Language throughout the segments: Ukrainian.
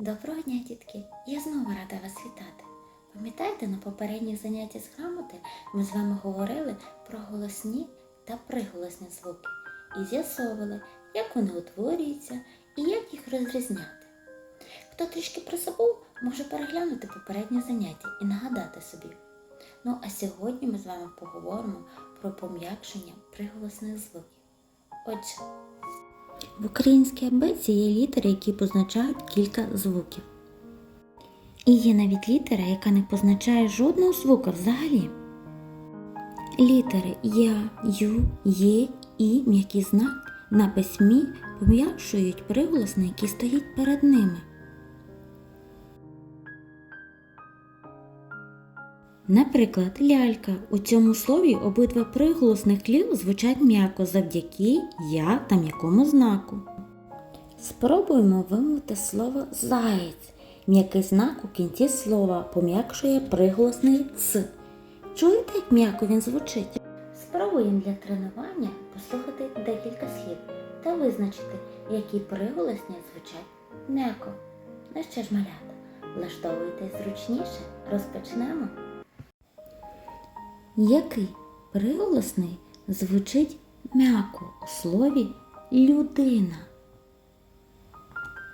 Доброго дня, дітки! Я знову рада вас вітати. Пам'ятаєте, на попередніх заняттях з грамоти ми з вами говорили про голосні та приголосні звуки і з'ясовували, як вони утворюються і як їх розрізняти. Хто трішки призабув, може переглянути попередні заняття і нагадати собі. Ну а сьогодні ми з вами поговоримо про пом'якшення приголосних звуків. Отже, в українській абетці є літери, які позначають кілька звуків. І є навіть літера, яка не позначає жодного звука взагалі. Літери Я, Ю, Є, І, м'який знак на письмі пом'якшують приголосний, який стоїть перед ними. Наприклад, лялька. У цьому слові обидва приголосних клів звучать м'яко завдяки я та м'якому знаку. Спробуємо вимовити слово заєць. М'який знак у кінці слова пом'якшує приголосний ц. Чуєте, як м'яко він звучить? Спробуємо для тренування послухати декілька слів та визначити, які приголосні звучать м'яко. Ну що ж, малята, влаштовуйтесь зручніше, розпочнемо. Який приголосний звучить м'яко у слові людина?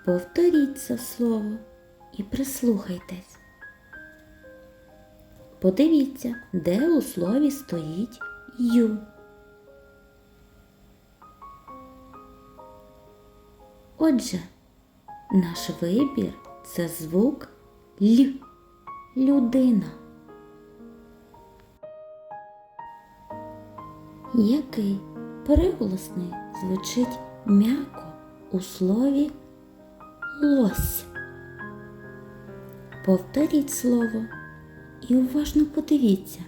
Повторіть це слово і прислухайтесь. Подивіться, де у слові стоїть ю. Отже, наш вибір це звук Л. Людина. Який приголосний звучить м'яко у слові лось. Повторіть слово і уважно подивіться,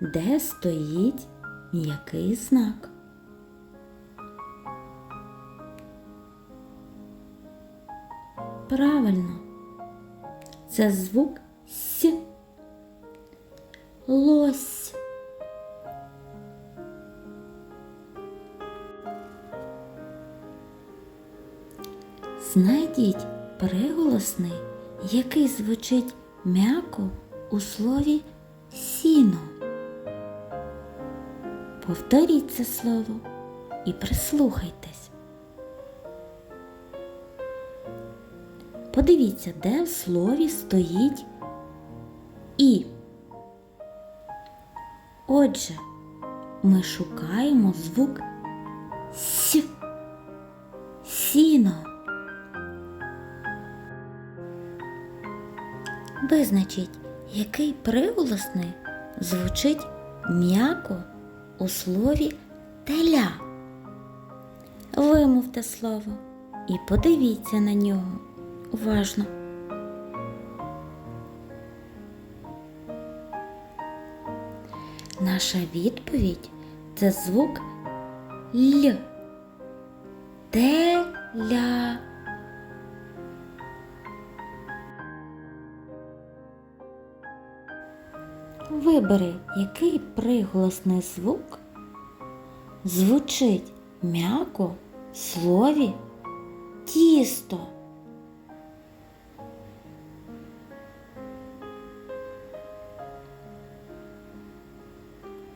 де стоїть м'який знак. Правильно, це звук С. Лось. Знайдіть приголосний, який звучить м'яко у слові сіно. Повторіть це слово і прислухайтесь. Подивіться, де в слові стоїть і. Отже, ми шукаємо звук С. Сіно. Визначіть, який приголосний звучить м'яко у слові теля. Вимовте слово і подивіться на нього уважно. Наша відповідь це звук Л. Теля. Вибери, який приголосний звук звучить м'яко в слові тісто.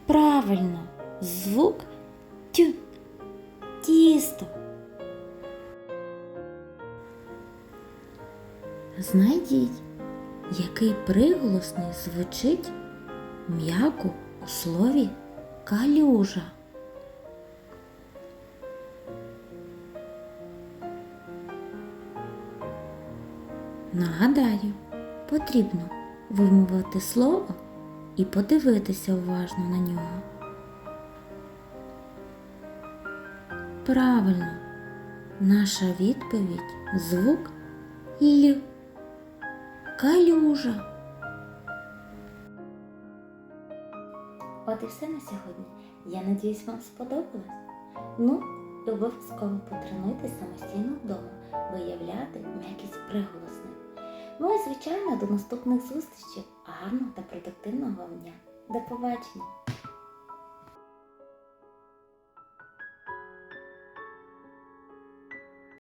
Правильно, звук тю. Тісто. Знайдіть, який приголосний звучить м'яко у слові калюжа. Нагадаю, потрібно вимовити слово і подивитися уважно на нього. Правильно, наша відповідь звук Л. Калюжа. От і все на сьогодні. Я надіюсь, вам сподобалось. Ну, і обов'язково потренуйтесь самостійно вдома, виявляти м'якість приголосних. Ну і звичайно, до наступних зустрічей. Гарного та продуктивного вам дня. До побачення!